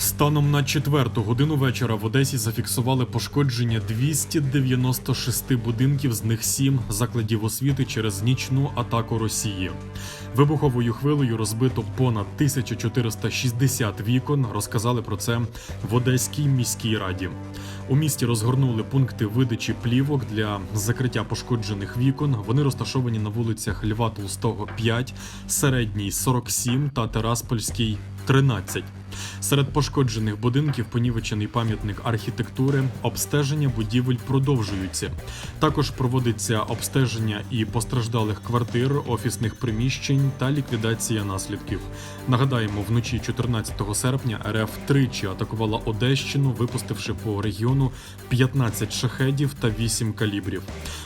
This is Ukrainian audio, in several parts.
Станом на четверту годину вечора в Одесі зафіксували пошкодження 296 будинків, з них 7 закладів освіти через нічну атаку Росії. Вибуховою хвилею розбито понад 1460 вікон. Розказали про це в Одеській міській раді. У місті розгорнули пункти видачі плівок для закриття пошкоджених вікон. Вони розташовані на вулицях Льва Толстого 5, Середній 47 та Тераспольський 13. Серед пошкоджених будинків понівечений пам'ятник архітектури, обстеження будівель продовжуються. Також проводиться обстеження і постраждалих квартир, офісних приміщень та ліквідація наслідків. Нагадаємо, вночі 14 серпня РФ тричі атакувала Одещину, випустивши по регіону 15 шахедів та 8 калібрів.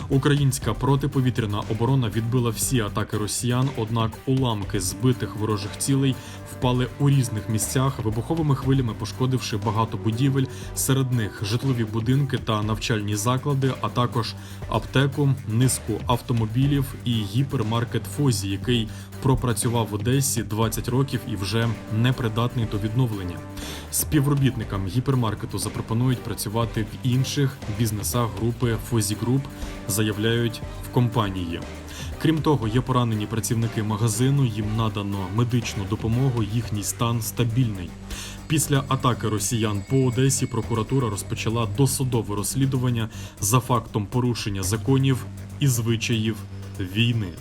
Українська протиповітряна оборона відбила всі атаки росіян, однак уламки збитих ворожих цілей впали у різних місцях, вибуховими хвилями пошкодивши багато будівель, серед них житлові будинки та навчальні заклади, а також аптеку, низку автомобілів і гіпермаркет Фозі, який пропрацював в Одесі 20 років і вже непридатний до відновлення. Співробітникам гіпермаркету запропонують працювати в інших бізнесах групи Фозі Груп, заявляють в компанії. Крім того, є поранені працівники магазину. Їм надано медичну допомогу. Їхній стан стабільний. Після атаки росіян по Одесі прокуратура розпочала досудове розслідування за фактом порушення законів і звичаїв війни.